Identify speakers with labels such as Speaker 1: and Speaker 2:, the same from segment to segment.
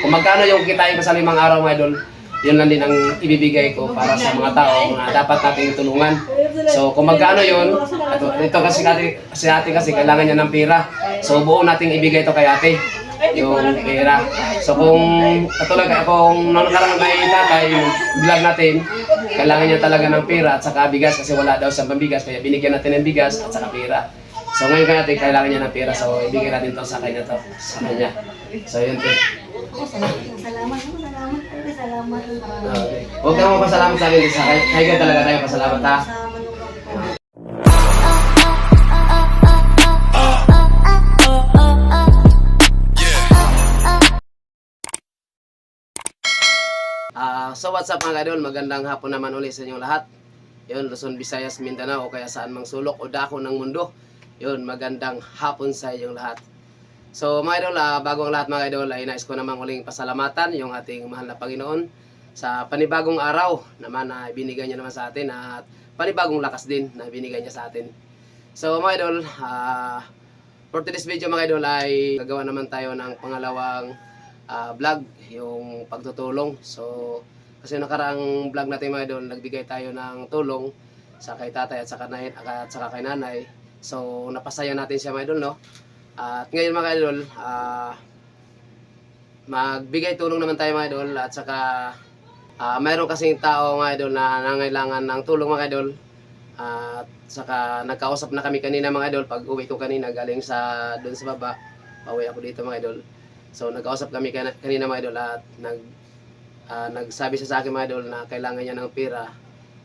Speaker 1: kung magkano yung kitain ko sa limang araw mga idol, yun lang din ang ibibigay ko para sa mga tao na dapat nating tulungan. So kung magkano yun, ito, ito kasi ate, si ate kasi kailangan niya ng pera. So buo nating ibigay to kay ate yung pera. So kung katulad kung nung nakarang may tatay, yung vlog natin, kailangan niya talaga ng pera at saka bigas kasi wala daw siyang pambigas kaya binigyan natin ng bigas at saka pera. So ngayon kaya natin kailangan niya ng pera so ibigay natin to sa kanya to sa kanya. So yun to.
Speaker 2: Salamat, salamat, salamat, salamat.
Speaker 1: Okay. Huwag ka magpasalamat sa akin sa kay, ka talaga tayo pasalamat ha. Ah, so what's up mga idol, magandang hapon naman ulit sa inyong lahat. Yun, Luzon, Visayas, Mindanao o kaya saan mang sulok o dako ng mundo. Yun, magandang hapon sa inyong lahat. So mga idol, ah, bago ang lahat mga idol, ay nais ko namang uling pasalamatan yung ating mahal na Panginoon sa panibagong araw naman na ibinigay niya naman sa atin at panibagong lakas din na ibinigay niya sa atin. So mga idol, ah, for today's video mga idol ay gagawa naman tayo ng pangalawang ah, vlog, yung pagtutulong. So, kasi nakaraang vlog natin mga idol, nagbigay tayo ng tulong sa kay tatay at sa kanay, at saka kay nanay. So, napasaya natin siya mga idol, no? At ngayon mga idol, ah, magbigay tulong naman tayo mga idol at saka ah, mayroon kasing tao mga idol na nangailangan ng tulong mga idol. At saka nagkausap na kami kanina mga idol pag uwi ko kanina galing sa doon sa baba. Pauwi ako dito mga idol. So nagkausap kami kanina mga idol at nag ah, nagsabi siya sa akin mga idol na kailangan niya ng pera.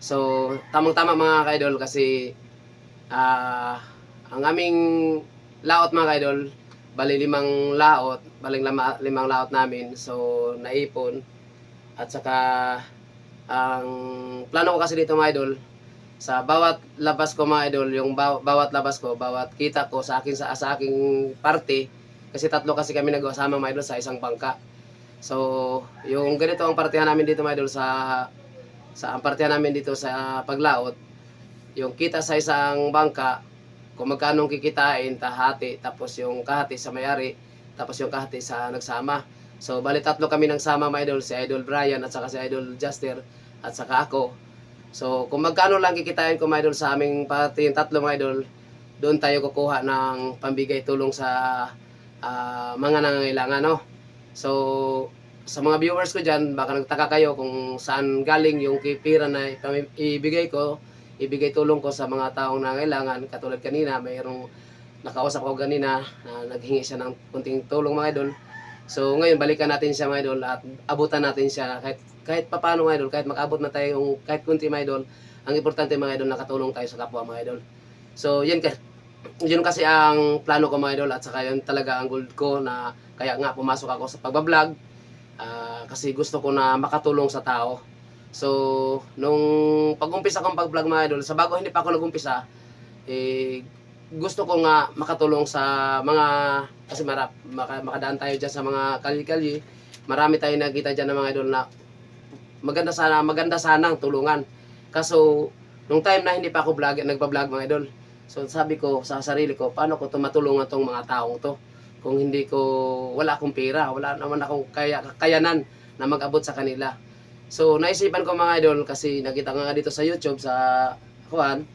Speaker 1: So tamang-tama mga ka-idol kasi ah, ang aming laot mga ka-idol, bali limang laot, bali lima, limang laot namin. So naipon at saka ang plano ko kasi dito mga idol sa bawat labas ko mga idol, yung baw- bawat labas ko, bawat kita ko sa akin sa, sa aking party, kasi tatlo kasi kami nag-usama mga idol sa isang bangka. So, yung ganito ang partihan namin dito mga idol sa sa ang partihan namin dito sa paglaot, yung kita sa isang bangka, kung magkano kikitain, tahati, tapos yung kahati sa mayari, tapos yung kahati sa nagsama. So, bali tatlo kami nagsama mga idol, si Idol Brian at saka si Idol Juster at saka ako. So, kung magkano lang kikitain ko mga idol sa aming party, yung tatlo mga idol, doon tayo kukuha ng pambigay tulong sa ah, mga nangangailangan, no? So, sa mga viewers ko dyan, baka nagtaka kayo kung saan galing yung pira na ibigay ko, ibigay tulong ko sa mga taong nangangailangan. Katulad kanina, mayroong nakausap ko kanina na naghingi siya ng kunting tulong mga idol. So ngayon balikan natin siya mga idol at abutan natin siya kahit kahit papaano mga idol, kahit makabot na tayo kahit kunti mga idol, ang importante mga idol nakatulong tayo sa kapwa mga idol. So yun yun kasi ang plano ko mga idol at saka yun talaga ang goal ko na kaya nga pumasok ako sa pagbablog ah, kasi gusto ko na makatulong sa tao. So, nung pag-umpisa kong pag-vlog mga idol, sa bago hindi pa ako nag-umpisa, eh, gusto ko nga makatulong sa mga, kasi marap, maka, makadaan tayo dyan sa mga kalye-kalye. Marami tayong nakita dyan ng mga idol na maganda sana, maganda sana ang tulungan. Kaso, nung time na hindi pa ako vlog, nagpa-vlog mga idol, so sabi ko sa sarili ko, paano ko tumatulungan tong mga taong to? Kung hindi ko, wala akong pera, wala naman akong kaya, kakayanan na mag-abot sa kanila. So, naisipan ko mga idol kasi nakita ko nga dito sa YouTube, sa kuan,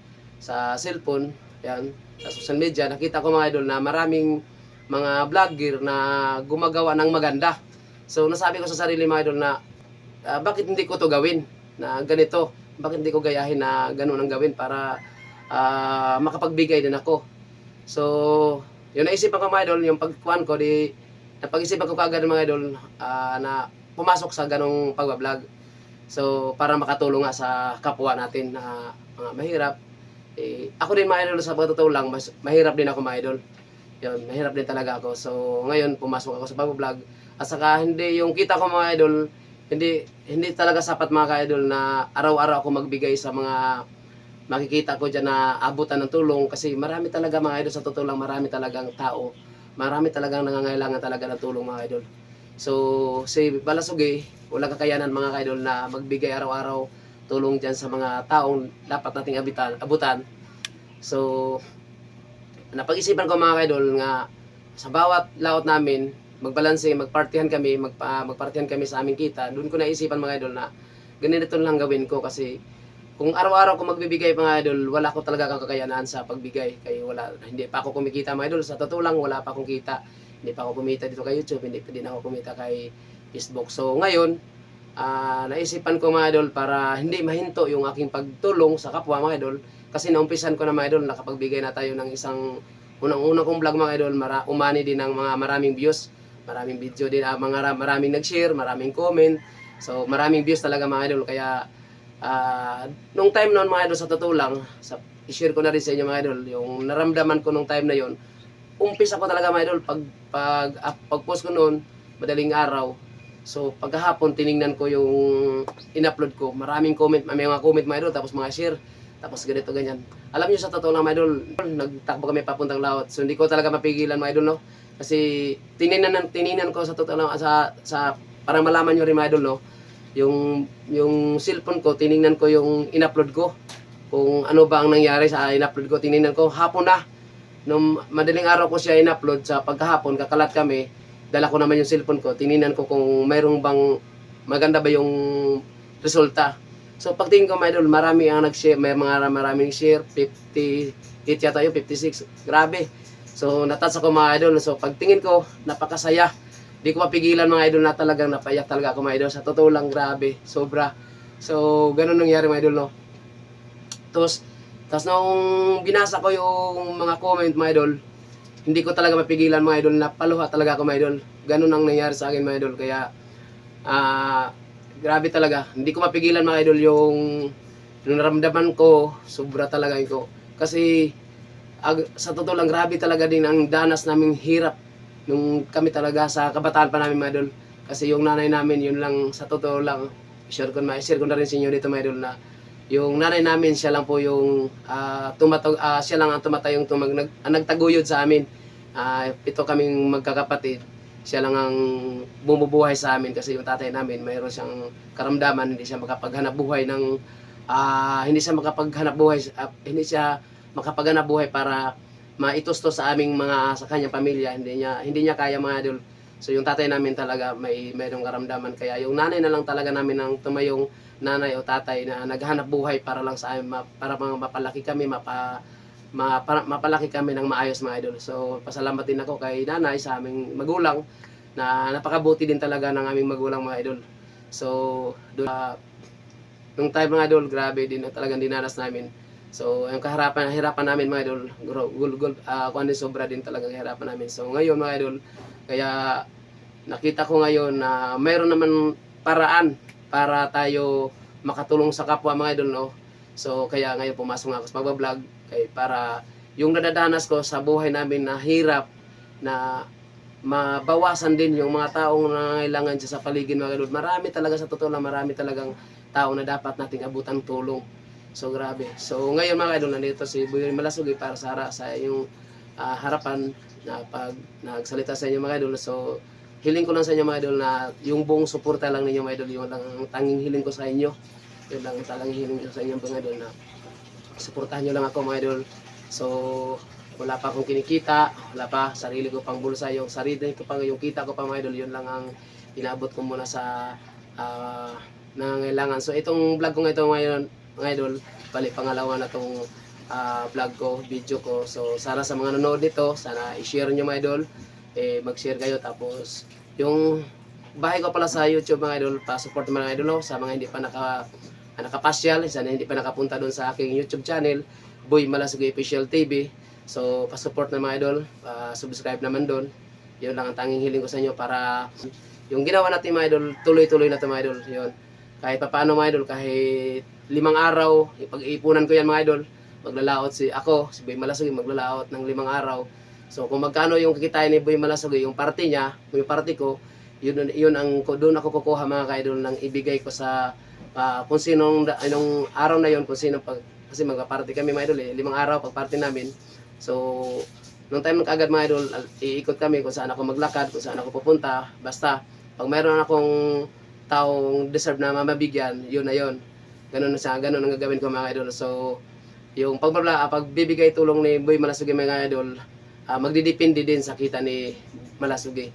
Speaker 1: sa cellphone, yan, sa social media, nakita ko mga idol na maraming mga vlogger na gumagawa ng maganda. So, nasabi ko sa sarili mga idol na ah, bakit hindi ko to gawin na ganito? Bakit hindi ko gayahin na ganun ang gawin para ah, makapagbigay din ako? So, yun naisipan ko mga idol, yung pagkuhan ko, di, napag-isipan ko kagad mga idol ah, na pumasok sa ganong pagbablog. So, para makatulong nga sa kapwa natin na mga mahirap. Eh, ako din mga idol sa pagtotoo lang, mas, mahirap din ako mga idol. Yun, mahirap din talaga ako. So, ngayon, pumasok ako sa pag-vlog. At saka, hindi, yung kita ko mga idol, hindi, hindi talaga sapat mga ka-idol na araw-araw ako magbigay sa mga makikita ko dyan na abutan ng tulong kasi marami talaga mga idol sa totoo lang marami talagang tao marami talagang nangangailangan talaga ng tulong mga idol so si Balasugi wala kakayanan mga idol na magbigay araw-araw tulong dyan sa mga taong dapat nating abitan, abutan. So napag-isipan ko mga idol nga sa bawat laot namin magbalanse, magpartihan kami, magpa, magpartihan kami sa aming kita, doon ko naisipan mga idol na ganito lang gawin ko kasi kung araw-araw ko magbibigay mga idol, wala ko talaga kakayanan sa pagbigay. Kaya wala, hindi pa ako kumikita mga idol. Sa totoo lang, wala pa akong kita. Hindi pa ako kumita dito kay YouTube, hindi pa din ako kumita kay Facebook. So ngayon, ah, naisipan ko mga idol para hindi mahinto yung aking pagtulong sa kapwa mga idol. Kasi naumpisan ko na mga idol, nakapagbigay na tayo ng isang unang-unang kong vlog mga idol, mara, umani din ng mga maraming views, maraming video din, ah, mga maraming nag-share, maraming comment. So maraming views talaga mga idol, kaya Ah, nung time noon mga idol sa totoo lang, sa i-share ko na rin sa inyo mga idol, yung naramdaman ko nung time na yon. Umpisa ko talaga mga idol pag pag up, pag-post ko noon, madaling araw. So pagkahapon tiningnan ko yung in-upload ko. Maraming comment, may mga comment mga idol, tapos mga share, tapos ganito ganyan. Alam niyo sa totoo lang mga idol, nagtakbo kami papuntang laot. So hindi ko talaga mapigilan mga idol no. Kasi tiningnan tiningnan ko sa totoo lang sa sa para malaman niyo rin mga idol no yung yung cellphone ko tiningnan ko yung in-upload ko kung ano ba ang nangyari sa in-upload ko tiningnan ko hapon na nung madaling araw ko siya in-upload sa pagkahapon kakalat kami dala ko naman yung cellphone ko tiningnan ko kung mayroong bang maganda ba yung resulta so pagtingin ko mga idol marami ang nag-share may mga maraming share 50 hit yata yung 56 grabe so natats ako mga idol so pagtingin ko napakasaya Di ko mapigilan mga idol na talagang napayak talaga ako mga idol. Sa totoo lang, grabe. Sobra. So, ganun nangyari mga idol, no? Tapos, tapos nung binasa ko yung mga comment mga idol, hindi ko talaga mapigilan mga idol. Napaluha talaga ako mga idol. Ganun ang nangyari sa akin mga idol. Kaya, ah, grabe talaga. Hindi ko mapigilan mga idol yung, yung naramdaman ko, sobra talaga ko. Kasi, ag, sa totoo lang, grabe talaga din ang danas naming hirap nung kami talaga sa kabataan pa namin mga idol. Kasi yung nanay namin, yun lang sa totoo lang, share ko, ma-share ko na rin sa inyo dito mga idol na yung nanay namin, siya lang po yung uh, tumatag, ah, siya lang ang tumatayong tumag, nag, ang nagtaguyod sa amin. Ah, ito kaming magkakapatid. Siya lang ang bumubuhay sa amin kasi yung tatay namin, mayroon siyang karamdaman, hindi siya makapaghanap buhay ng ah, hindi siya makapaghanap buhay, ah, hindi siya makapaghanap buhay para maitustos sa aming mga sa kanyang pamilya hindi niya hindi niya kaya mga idol so yung tatay namin talaga may mayroong karamdaman. Kaya yung nanay na lang talaga namin ang tumayong nanay o tatay na naghanap buhay para lang sa amin para mga mapalaki kami mapa ma, para, mapalaki kami ng maayos mga idol. So pasalamat din ako kay nanay sa aming magulang na napakabuti din talaga ng aming magulang mga idol. So doon uh, nung time mga idol grabe din talagang dinanas namin So, yung kaharapan, hirapan namin mga idol, gul, gul, uh, kung ano yung sobra din talaga hirapan namin. So, ngayon mga idol, kaya nakita ko ngayon na mayroon naman paraan para tayo makatulong sa kapwa mga idol, no? So, kaya ngayon pumasok nga ako sa pagbablog kay para yung nadadanas ko sa buhay namin na hirap na mabawasan din yung mga taong nangailangan dyan sa paligid mga idol. Marami talaga sa totoo lang, marami talagang tao na dapat nating abutan tulong. So grabe. So ngayon mga idol, nandito si Buyoy Malasugi para sa, sa yung ah, harapan na pag nagsalita sa inyo mga idol. So hiling ko lang sa inyo mga idol na yung buong suporta lang ninyo mga idol, yun lang ang tanging hiling ko sa inyo. Yun lang ang hiling ko sa inyo mga idol na suportahan nyo lang ako mga idol. So wala pa akong kinikita, wala pa, sarili ko pang bulsa, yung sarili ko pang yung kita ko pa mga idol, yun lang ang inaabot ko muna sa ah, nangangailangan. So itong vlog ko ngayon ngayon mga idol, bali pangalawa na tong ah, vlog ko, video ko. So sana sa mga nanonood nito, sana i-share nyo mga idol, eh, mag-share kayo tapos yung bahay ko pala sa YouTube mga idol, pa-support mga idol no, sa mga hindi pa naka ah, nakapasyal, sana hindi pa nakapunta doon sa aking YouTube channel, Boy Malasugi Official TV. So, pa-support na mga idol, pa-subscribe naman doon. Yun lang ang tanging hiling ko sa inyo para yung ginawa natin mga idol, tuloy-tuloy na ito mga idol. Yun. Kahit pa paano mga idol, kahit limang araw, ipag-iipunan ko yan mga idol. Maglalaot si ako, si Boy Malasugi, maglalaot ng limang araw. So kung magkano yung kikitain ni Boy Malasugi, yung party niya, yung party ko, yun, yun ang doon ako kukuha mga kaidol ng ibigay ko sa ah, kung sinong anong araw na yon kung sino pag kasi magpa-party kami mga idol eh, limang araw pag party namin. So nung time ng kaagad mga idol, iikot kami kung saan ako maglakad, kung saan ako pupunta. Basta pag mayroon akong taong deserve na mamabigyan, yun na yun. Ganun na siya, ganun ang gagawin ko mga idol. So yung pagbabla, ah, pagbibigay tulong ni Boy Malasugi mga idol, ah, magdidepende din sa kita ni Malasugi.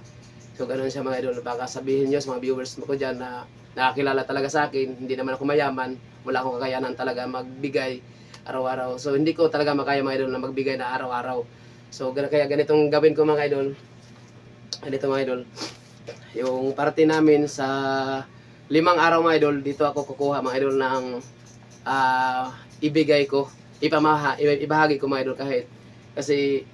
Speaker 1: So ganun siya mga idol. Baka sabihin nyo sa mga viewers mo ko dyan na nakakilala talaga sa akin. Hindi naman ako mayaman. Wala akong kakayanan talaga magbigay araw-araw. So hindi ko talaga makaya mga idol na magbigay na araw-araw. So kaya ganitong gawin ko mga idol. Ganito mga idol. Yung party namin sa limang araw mga idol, dito ako kukuha mga idol ng ah, ibigay ko. Ipamaha, ibahagi ko mga idol kahit. Kasi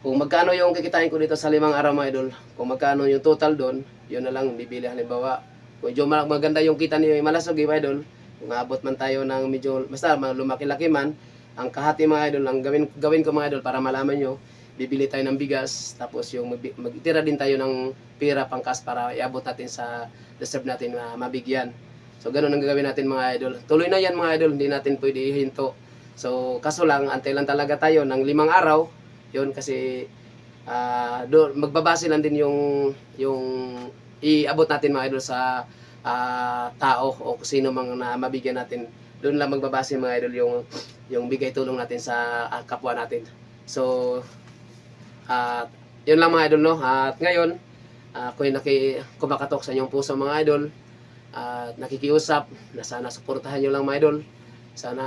Speaker 1: kung magkano yung kikitain ko dito sa limang araw mga idol, kung magkano yung total doon, yun na lang bibili halimbawa. Kung medyo ma- maganda yung kita ni Malasog, eh, mga idol, kung abot man tayo ng medyo, basta lumaki-laki man, ang kahati mga idol, ang gawin, gawin ko mga idol para malaman nyo, bibili tayo ng bigas, tapos yung magtira din tayo ng pera pangkas para iabot natin sa reserve natin na mabigyan. So ganun ang gagawin natin mga idol. Tuloy na yan mga idol, hindi natin pwede ihinto. So kaso lang, antay lang talaga tayo ng limang araw, yun kasi ah do magbabase lang din yung yung iabot natin mga idol sa ah, tao o sino mang na mabigyan natin doon lang magbabase mga idol yung yung bigay tulong natin sa ah, kapwa natin so at yun lang mga idol no at ngayon ah, ako yung naki kumakatok sa inyong puso mga idol at nakikiusap na sana suportahan nyo lang mga idol sana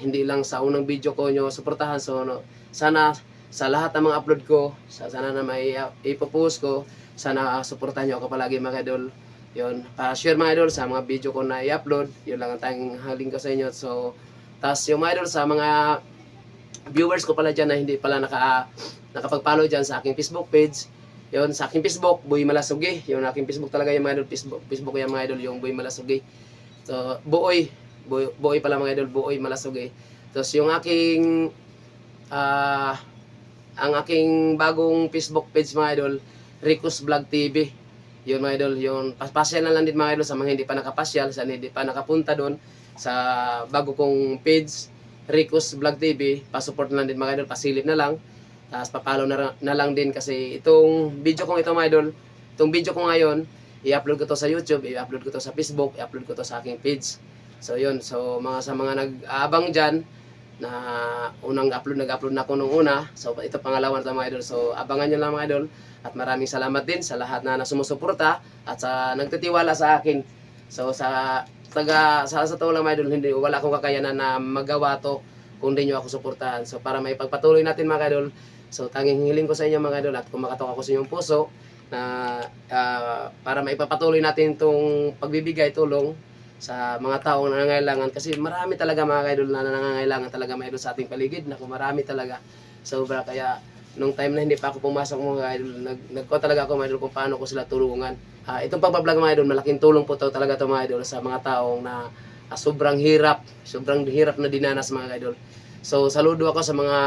Speaker 1: hindi lang sa unang video ko nyo suportahan so no, sana sa lahat ng mga upload ko, sa sana na may uh, ipopost ko, sana uh, suportahan nyo ako palagi mga idol. Yun, pa-share mga idol sa mga video ko na i-upload. Yun lang ang tanging haling ko sa inyo. So, tas yung mga idol sa mga viewers ko pala dyan na hindi pala naka, nakapag-follow dyan sa aking Facebook page. Yun, sa aking Facebook, Boy Malasugi. Yun, aking Facebook talaga yung mga idol. Facebook, Facebook yung mga idol, yung Boy Malasugi. So, Buoy. Buoy, Buoy pala mga idol, Buoy Malasugi. Tapos yung aking ah ang aking bagong Facebook page mga idol, Ricos Vlog TV. Yun mga idol, yun. Pas- Pasyal na lang din mga idol sa mga hindi pa nakapasyal, sa hindi pa nakapunta doon sa bago kong page, Ricos Vlog TV. Pasupport na lang din mga idol, pasilip na lang. Tapos papalo na, na lang din kasi itong video kong ito mga idol, itong video ko ngayon, i-upload ko to sa YouTube, i-upload ko to sa Facebook, i-upload ko to sa aking page. So yun, so mga sa mga nag-aabang dyan, na unang upload, nag-upload na ako nung una. So ito pangalawa na mga idol. So abangan nyo lang mga idol. At maraming salamat din sa lahat na nasumusuporta at sa nagtitiwala sa akin. So sa taga sa sa totoo lang mga idol, hindi wala akong kakayanan na magawa to kung hindi nyo ako suportahan. So para may pagpatuloy natin mga idol, so tanging hiling ko sa inyo mga idol at kumakatok ako sa inyong puso na ah, para maipapatuloy natin itong pagbibigay tulong sa mga taong nangangailangan. Kasi marami talaga mga idol na nangangailangan talaga mga idol sa ating paligid. Naku marami talaga. Sobra. Kaya nung time na hindi pa ako pumasok mga idol nag nagko talaga ako mga idol kung paano ko sila tulungan. Ah, itong pagbablog mga idol malaking tulong po to talaga to mga idol sa mga taong na ah, sobrang hirap sobrang hirap na dinanas mga idol. So saludo ako sa mga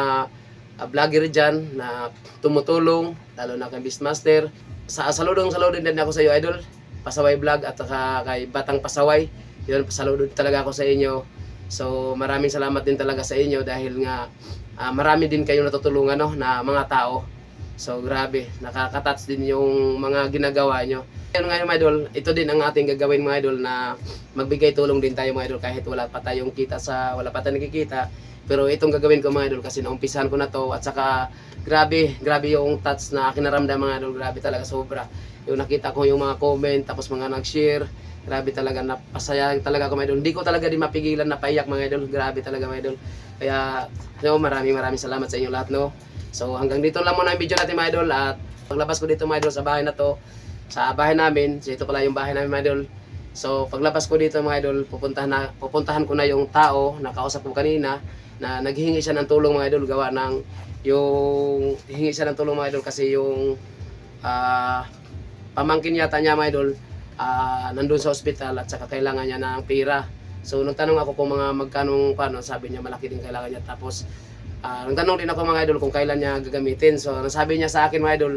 Speaker 1: ah, vlogger dyan na tumutulong lalo na kay Beastmaster sa saludong saludo din ako sa iyo idol Pasaway Vlog at saka kay Batang Pasaway. Yun, saludo talaga ako sa inyo. So, maraming salamat din talaga sa inyo dahil nga ah, marami din kayong natutulungan no, na mga tao. So, grabe, nakakatats din yung mga ginagawa nyo. Ngayon ngayon mga idol, ito din ang ating gagawin mga idol na magbigay tulong din tayo mga idol kahit wala pa tayong kita sa, wala pa tayong nakikita. Pero itong gagawin ko mga idol kasi naumpisahan ko na to. At saka grabe, grabe yung touch na akin naramdam mga idol, grabe talaga sobra. Yung nakita ko yung mga comment tapos mga nag-share. Grabe talaga napasaya talaga ako mga idol. Hindi ko talaga din mapigilan na paiyak mga idol. Grabe talaga mga idol. Kaya no, maraming maraming salamat sa inyo lahat no? So hanggang dito lang muna ang video natin mga idol. At paglabas ko dito mga idol sa bahay na to sa bahay namin so ito pala yung bahay namin mga idol. So paglabas ko dito mga idol pupuntahan, na, pupuntahan ko na yung tao. Na kausap ko kanina na naghihingi siya ng tulong mga idol gawa ng yung hingi siya ng tulong mga idol kasi yung ah pamangkin yata niya mga idol ah, nandun sa ospital at saka kailangan niya ng pera. So nagtanong ako kung mga magkanong paano, sabi niya malaki din kailangan niya. Tapos ah, nagtanong din ako mga idol kung kailan niya gagamitin. So nasabi niya sa akin mga idol,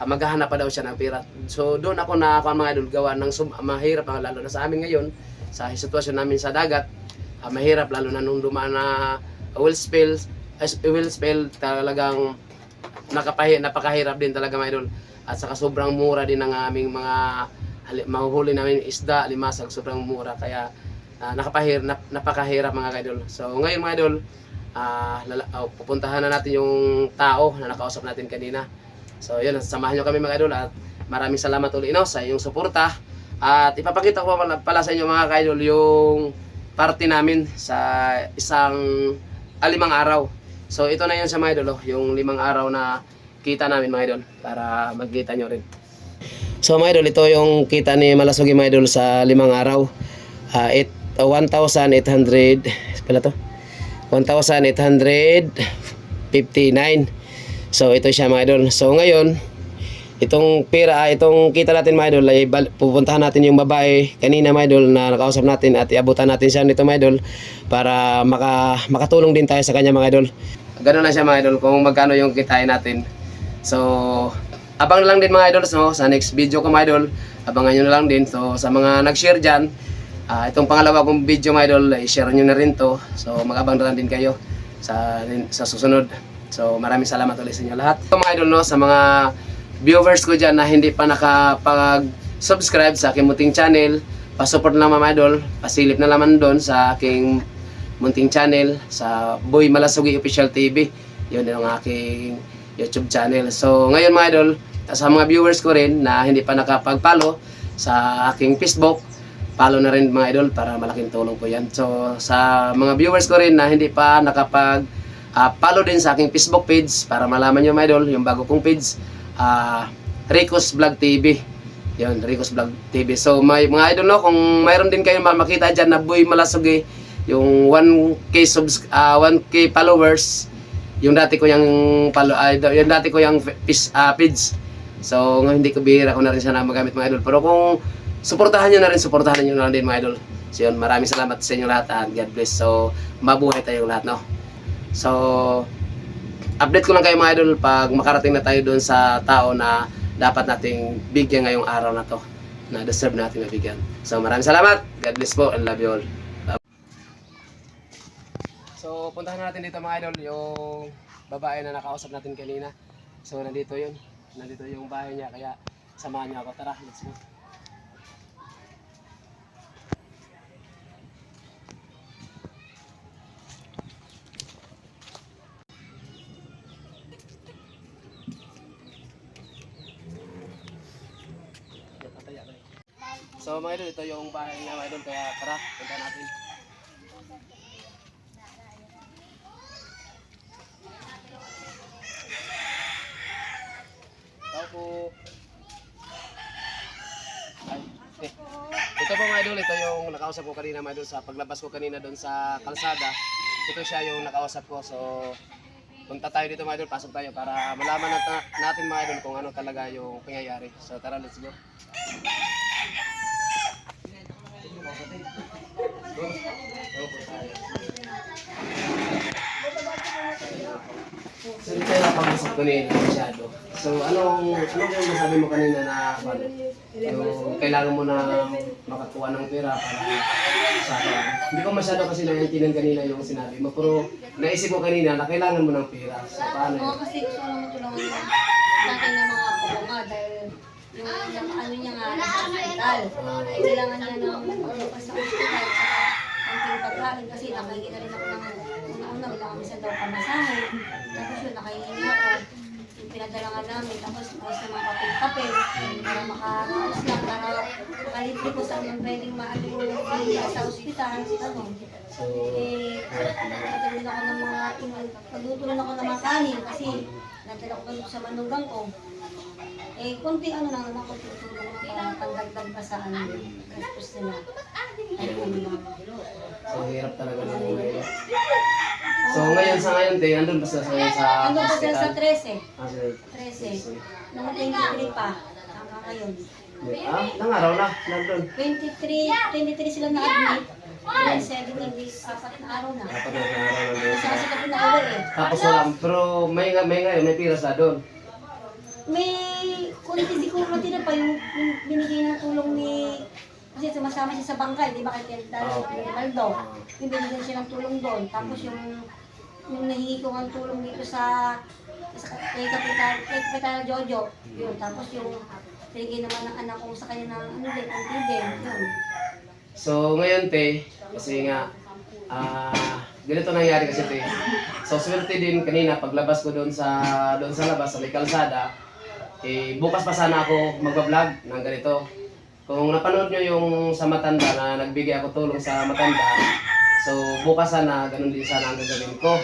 Speaker 1: ah, maghahanap pa daw siya ng pera. So doon ako na ako mga idol gawa ng sum- mahirap ah, lalo na sa amin ngayon sa sitwasyon namin sa dagat. ah, mahirap lalo na nung dumaan na oil spill, as- oil spill talagang nakapahi, napakahirap din talaga mga idol. At saka sobrang mura din ang aming mga mahuhuli namin isda, limasag, sobrang mura. Kaya ah, nakapahir, nap, napakahirap mga idol. So ngayon mga idol, ah, lala, oh, pupuntahan na natin yung tao na nakausap natin kanina. So yun, samahan nyo kami mga idol at maraming salamat ulit no, sa iyong suporta. At ipapakita ko pala, pala sa inyo mga ka-idol yung party namin sa isang alimang araw. So ito na yun sa mga idol, oh, yung limang araw na kita namin mga idol para magkita nyo rin. So mga idol, ito yung kita ni Malasugi mga idol sa limang araw. Ah, it, uh, 1,800, pala to? 1,859. So ito siya mga idol. So ngayon, itong pera, ah, itong kita natin mga idol, ay pupuntahan natin yung babae kanina mga idol na nakausap natin at iabutan natin siya nito mga idol para maka, makatulong din tayo sa kanya mga idol. Ganun lang siya mga idol kung magkano yung kitain natin. So, abang na lang din mga idols no, sa next video ko mga idol. Abangan nyo na lang din. So, sa mga nag-share dyan, ah, itong pangalawa kong video mga idol, i-share nyo na rin to. So, mag-abang na lang din kayo sa, sa susunod. So, maraming salamat ulit sa inyo lahat. So, mga idol no, sa mga viewers ko dyan na hindi pa nakapag-subscribe sa aking muting channel, pasupport na mga idol, pasilip na laman doon sa aking munting channel sa Boy Malasugi Official TV. Yun ang aking YouTube channel. So ngayon mga idol, sa mga viewers ko rin na hindi pa nakapag-follow sa aking Facebook, follow na rin mga idol para malaking tulong po yan. So sa mga viewers ko rin na hindi pa nakapag ah, follow din sa aking Facebook page para malaman nyo mga idol, yung bago kong page, ah Rico's Vlog TV. Yun, Rico's Vlog TV. So may mga idol no, kung mayroon din kayo makita dyan na Boy Malasugi, yung 1k subs ah, 1k followers yung dati ko yung follow ah, yung dati ko yung ah, page so ngayon hindi ko bihira ko na rin sana magamit mga idol. Pero kung suportahan nyo na rin suportahan nyo na rin mga idol. So yun maraming salamat sa inyo lahat and God bless. So mabuhay tayong lahat no? So update ko lang kayo mga idol pag makarating na tayo doon sa tao na dapat nating bigyan ngayong araw na to na deserve natin mabigyan so maraming salamat God bless po and love you all So, puntahan natin dito mga idol, yung babae na nakausap natin kanina. So, nandito yun. Nandito yung bahay niya, kaya samahan niyo ako. Tara, let's go. So mga idol, ito yung bahay niya mga idol, kaya tara, punta natin. Tao po. Ay, eh. Ito po mga idol, ito yung nakausap ko kanina mga idol sa paglabas ko kanina doon sa kalsada. Ito siya yung nakausap ko. So, punta tayo dito mga idol, pasok tayo para malaman nat- natin mga idol kung ano talaga yung pangyayari. So, tara, let's. Go. Go po tayo. So, dito yung napag-usap ko ni masyado. So, anong, anong yung masabi mo kanina na ano, yung kailangan mo na makakuha ng pera para sa Hindi ko masyado kasi naiintindihan kanina yung sinabi mo, pero naisip ko kanina na kailangan mo ng pera. So, paano
Speaker 2: Oo,
Speaker 1: yun?
Speaker 2: kasi gusto ko naman tulungan yung natin ng mga nga dahil yung, yung ano niya nga nasa hospital. Eh, kailangan niya ng ano, sa hospital sa konting pagkain kasi nakahingi na rin ako ng una-una, wala kami sa daw pamasahe. Tapos yun, nakahingi ako. Yung pinadala nga namin, tapos tapos na mga papel-papel para makakaos lang, para makalibre ko sa anong pwedeng maano yung sa hospital. Ano,
Speaker 1: So,
Speaker 2: eh, nagdala ako ng mga, rin ako ng mga kanin kasi nadala ko sa manugang ko. Eh, konti ano lang naman ko tutulong na parang pandagdag pa sa ano, gastos nila. Ay, ano
Speaker 1: so hirap talaga ng buhay. So, ngayon sa ngayon, te, andun ba sa, sa, sa
Speaker 2: Ano pa sila sa
Speaker 1: hospital?
Speaker 2: 13?
Speaker 1: Ah, sir.
Speaker 2: 13. Nung 23 pa, hanggang ngayon.
Speaker 1: Ah, nang araw na, nandun.
Speaker 2: 23, 23 sila na-admit. 27, hindi, apat na araw na.
Speaker 1: Dapat na araw nandun.
Speaker 2: Kasi kasi kami na-uwi eh.
Speaker 1: Tapos wala, pero may may ngayon, may pira sa doon.
Speaker 2: May kunti siguro na pa yung, yung binigay ng tulong ni kasi sumasama siya sa bangkay, di ba kay Ted
Speaker 1: Oo.
Speaker 2: Ronaldo? Yung binigyan siya ng tulong doon. Tapos yung yung nahingi ko ng tulong dito sa sa kay Kapitan, kay Kapitan Jojo. Yun. Tapos yung binigay naman ng anak ko sa kanya ng ano din, konti din. Yun.
Speaker 1: So, ngayon, te, kasi nga, ah, ganito nangyari kasi, te. So, swerte din kanina, paglabas ko doon sa, doon sa labas, sa may kalsada, eh, bukas pa sana ako magbablog ng ganito. Kung napanood nyo yung sa matanda na nagbigay ako tulong sa matanda, so bukas sana, ganun din sana ang gagawin ko.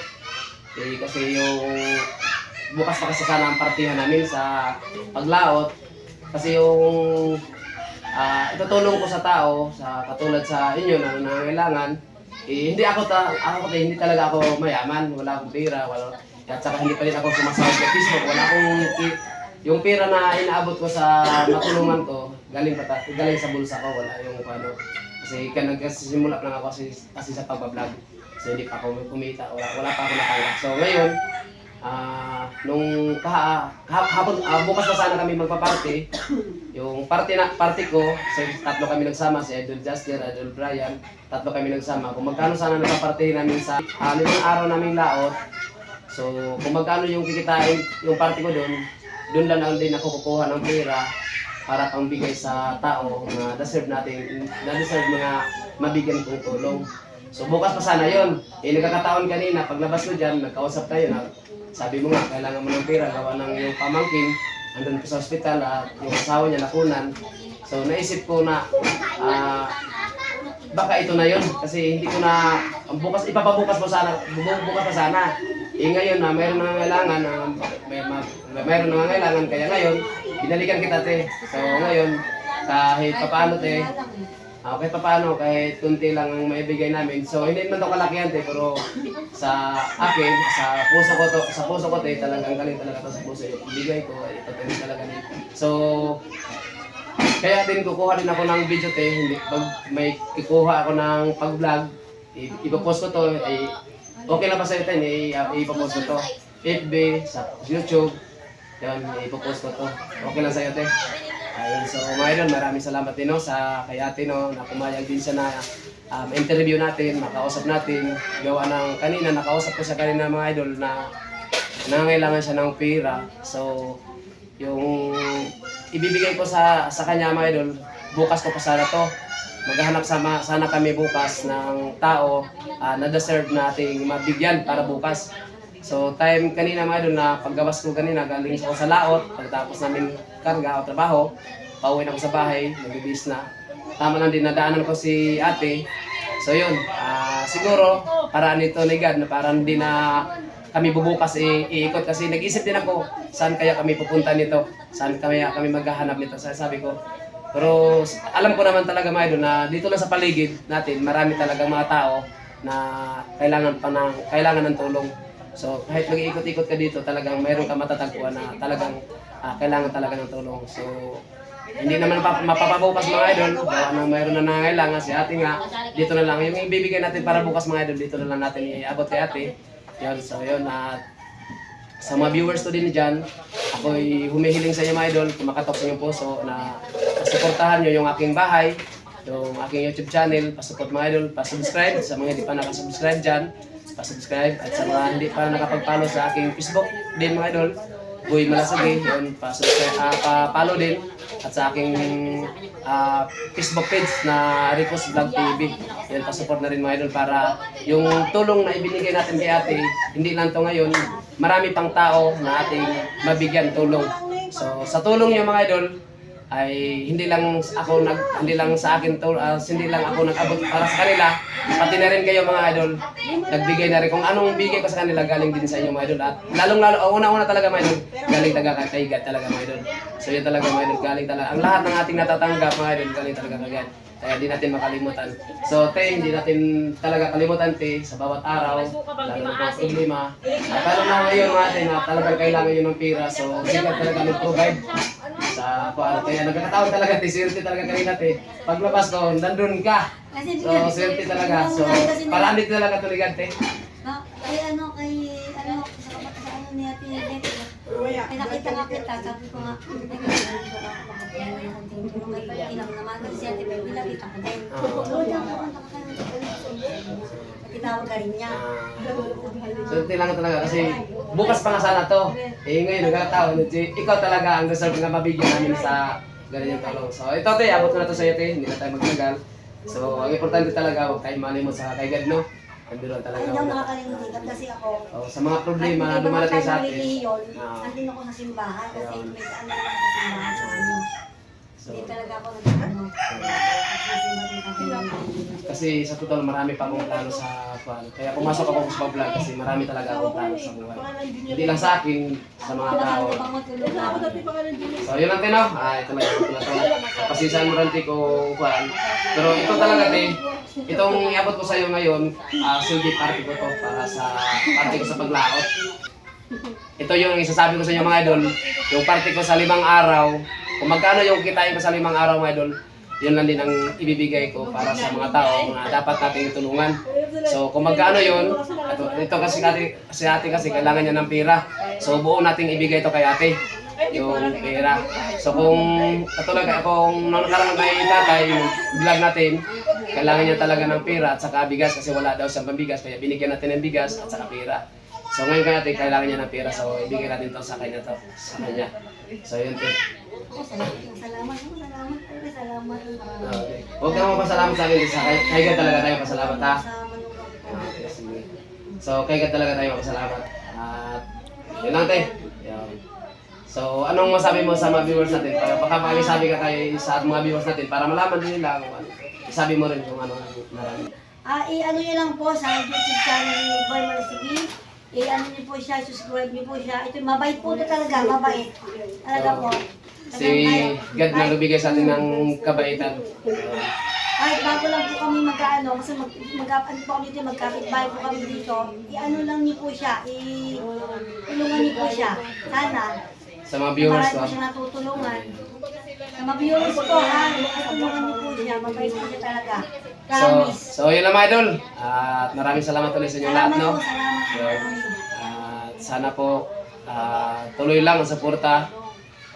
Speaker 1: Eh, kasi yung bukas pa kasi sana ang partihan namin sa paglaot. Kasi yung ah itutulong ko sa tao, sa katulad sa inyo na nangangailangan, eh, hindi ako ta ako kasi hindi talaga ako mayaman, wala akong pera, wala at saka hindi pa rin ako sumasahod sa Facebook, wala akong yung pera na inaabot ko sa matulungan ko, galing pa ta, galing sa bulsa ko, wala yung ano. Kasi ka nagsimula lang ako kasi, kasi sa pagbablog. So hindi pa ako kumita, wala, wala pa ako natanggap. So ngayon, ah nung kaha, ha, hapon, ah, bukas na sana kami magpa-party. Yung party na party ko, so tatlo kami nagsama, si Idol Justin, Idol Brian, tatlo kami nagsama. Kung magkano sana nagpa-party namin sa uh, limang araw naming laot, so kung magkano yung kikitain, yung party ko doon, doon lang din ako kukuha ng pera para pangbigay sa tao na deserve natin, na deserve mga mabigyan kong tulong. So bukas pa sana yon. Eh nagkakataon kanina, paglabas ko dyan, nagkausap tayo na sabi mo nga, kailangan mo ng pera, gawa ng yung pamangkin, andun sa ospital at yung asawa niya nakunan. So naisip ko na ah, baka ito na yon kasi hindi ko na bukas ipapabukas mo sana bu- bukas pa sana eh ngayon na mayroon nangangailangan na may, may, may mayroon nangangailangan kaya ngayon binalikan kita te so ngayon kahit papaano te Ah, kahit papaano, kahit kunti lang ang maibigay namin. So, hindi naman ito kalakihan, te, pero sa akin, sa puso ko to, sa puso ko, te, talagang galing talaga to sa puso. Ibigay ko, ay ito din talaga din. So, kaya din kukuha din ako ng video, te. Hindi, pag may kukuha ako ng pag-vlog, ipopost ko to, ay, okay lang ba sa'yo, te, i- ipopost ko to. FB, sa YouTube, yan, ipopost ko to. Okay lang sa'yo, te. Ayun, so mga idol, maraming salamat din no, sa kay ate no, na pumayag din siya na um, interview natin, makausap natin. Gawa ng kanina, nakausap ko siya kanina mga idol na nangangailangan siya ng pera. So, yung ibibigay ko sa sa kanya mga idol, bukas ko pa sana to. Maghahanap sama, sana kami bukas ng tao ah, na deserve nating mabigyan para bukas. So time kanina mga idol na paggawas ko kanina galing ako sa laot, pagtapos namin karga o trabaho, pauwi na ako sa bahay, nagbibis na. Tama lang din nadaanan ko si ate. So yun, ah, siguro paraan nito ni God na parang hindi na kami bubukas iikot kasi nag-isip din ako saan kaya kami pupunta nito, saan kaya kami maghahanap nito. Sa sabi ko, pero alam ko naman talaga mga idol na dito lang sa paligid natin, marami talaga mga tao na kailangan pa ng kailangan ng tulong. So kahit mag-iikot-ikot ka dito, talagang mayroon ka matatagpuan na talagang ah, kailangan talaga ng tulong. So hindi naman pa, mapapabukas mga idol, gawa nang mayroon na nangangailangan si ate nga, dito na lang. Yung ibibigay natin para bukas mga idol, dito na lang natin iabot kay ate. Yun, so yun, at sa mga viewers ko din dyan, ako'y humihiling sa inyo mga idol, kumakatok sa inyong puso na pasuportahan nyo yung aking bahay, yung aking YouTube channel, pasupport mga idol, pasubscribe sa mga hindi pa nakasubscribe dyan, pasubscribe at sa mga hindi pa nakapag-follow sa aking Facebook din mga idol, Boy Malasage, yun, pasubscribe, ah, pa-follow din at sa aking ah, Facebook page na Ricos Vlog TV. Yan, pasupport na rin mga idol para yung tulong na ibinigay natin kay ate, hindi lang to ngayon, marami pang tao na ating mabigyan tulong. So, sa tulong niyo mga idol, ay hindi lang ako nag hindi lang sa akin to ah, hindi lang ako nag-abot para sa kanila. Pati na rin kayo mga idol. Nagbigay na rin. Kung anong bigay ko sa kanila galing din sa inyo mga idol. At lalong lalo oh, una-una talaga mga idol galing talaga kay God talaga mga idol. So yun talaga mga idol galing talaga. Ang lahat ng ating natatanggap mga idol galing talaga kay God. Kaya hindi natin makalimutan. So te hindi natin talaga kalimutan te sa bawat araw lalo na po problema at lalo na ngayon mga ate na talagang kailangan yun ng pera. So sigat talaga mag-provide sa kuan kaya nagkakataon talaga te swerte talaga kanina te. Paglabas ko nandun ka.
Speaker 2: Kasi
Speaker 1: so swerte talaga. so paraan dito talaga tuligan te.
Speaker 2: Ano, kay ano, sa kapat sa ano ni Ate Betty. Kaya nakita nga kita, sabi ko nga, "Ay, kailangan ko ka makapagyan ng Ilang naman. Kasi Ate Betty, nakita ko din. Oo, diyan ka, punta ka kayo. Tinawag ka rin niya.
Speaker 1: swerte lang talaga kasi bukas pa nga sana to eh ngayon nagkakataon eh, ikaw talaga ang deserve nga mabigyan namin sa ganyan tulong so ito te abot ko na to sa iyo te hindi na tayo magtagal so ang importante talaga huwag tayong malimot sa kay God no Nandun lang talaga
Speaker 2: Hindi
Speaker 1: ako.
Speaker 2: ako nakakalimutan kasi ako.
Speaker 1: Oh, sa mga problema na dumarating sa atin.
Speaker 2: relihiyon,
Speaker 1: Ah.
Speaker 2: andun ako sa simbahan kasi
Speaker 1: Ayun.
Speaker 2: may ano ako sa simbahan sa amin.
Speaker 1: So,
Speaker 2: Hindi talaga ako nag-ano. Nagsisimba din kami.
Speaker 1: kasi sa totoo marami pa akong plano sa kwan. Kaya pumasok ako sa vlog kasi marami talaga akong plano sa buhay. Hindi lang sa akin, sa mga tao.
Speaker 2: Wala bang matulog
Speaker 1: So yun lang tino. Ah, ito lang ito lang to. Pasisaan mo rin ko kwan. Pero ito talaga te. Itong iabot ko sa iyo ngayon, ah silbi party ko to para sa party ko sa paglaot. Ito yung isasabi ko sa inyo mga idol, yung party ko sa limang araw, kung magkano yung kitain ko sa limang araw mga idol, yun lang din ang ibibigay ko para sa mga tao na dapat nating tulungan. So kung magkano yun, ito, ito kasi ate, si ate kasi kailangan niya ng pera. So buo nating ibigay to kay ate yung pera. So kung katulad kaya kung nung nakarang may tatay, yung vlog natin, kailangan niya talaga ng pera at saka bigas kasi wala daw siyang pambigas kaya binigyan natin ng bigas at saka pera. So ngayon kaya natin kailangan niya ng pera so ibigay natin to sa kanya to sa kanya. So yun te.
Speaker 2: Salamat, salamat, salamat, salamat.
Speaker 1: Okay. Huwag ka mapasalamat sa akin sa kay, God talaga tayo pasalamat ha. So kay God talaga tayo mapasalamat. At yun lang te. Yun. So anong masabi mo sa mga viewers natin? Para baka makisabi ka kay sa mga viewers natin para malaman din nila kung ano. Isabi mo rin kung ano narami.
Speaker 2: Ah, i-ano niyo lang po sa YouTube channel ni Boy Malasigi. I-ano niyo po siya, subscribe niyo po siya. Ito, mabait po ito talaga, mabait. Talaga po.
Speaker 1: Si God na nagbigay sa atin ng kabaitan.
Speaker 2: Kahit bago lang po kami mag-ano, kasi mag, mag, ano po kami dito, magkakitbahay po kami dito, i-ano lang niyo po siya, i-tulungan niyo po siya. Sana,
Speaker 1: Sa mga viewers
Speaker 2: marami
Speaker 1: ko.
Speaker 2: po siya natutulungan. Sa mga viewers po ha, tulungan niyo po siya, mabait po siya talaga.
Speaker 1: So,
Speaker 2: Promise.
Speaker 1: so yun lang mga idol. At maraming salamat ulit sa inyo lahat,
Speaker 2: Salamat
Speaker 1: no?
Speaker 2: po, salamat po.
Speaker 1: At sana po ah, tuloy lang ang suporta.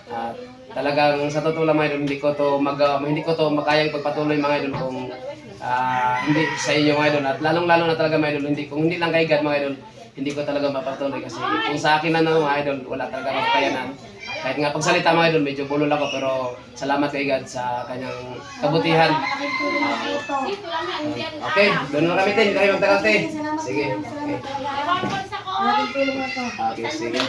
Speaker 1: At talagang sa totoo lang mga idol, hindi ko to mag ah, hindi ko to makayang pagpatuloy mga idol kung ah, hindi sa inyo mga idol. At lalong-lalo na talaga mga idol, hindi kung hindi lang kay God mga idol, hindi ko talaga mapatuloy kasi kung sa akin na mga idol, wala talaga makayanan. Kahit nga pagsalita mga idol, medyo bulol ako pero salamat kay God sa kanyang kabutihan.
Speaker 2: Ito.
Speaker 1: Okay, doon na kami din, kayo magtagal.
Speaker 2: Salamat,
Speaker 1: Sige. Okay. Okay, sige.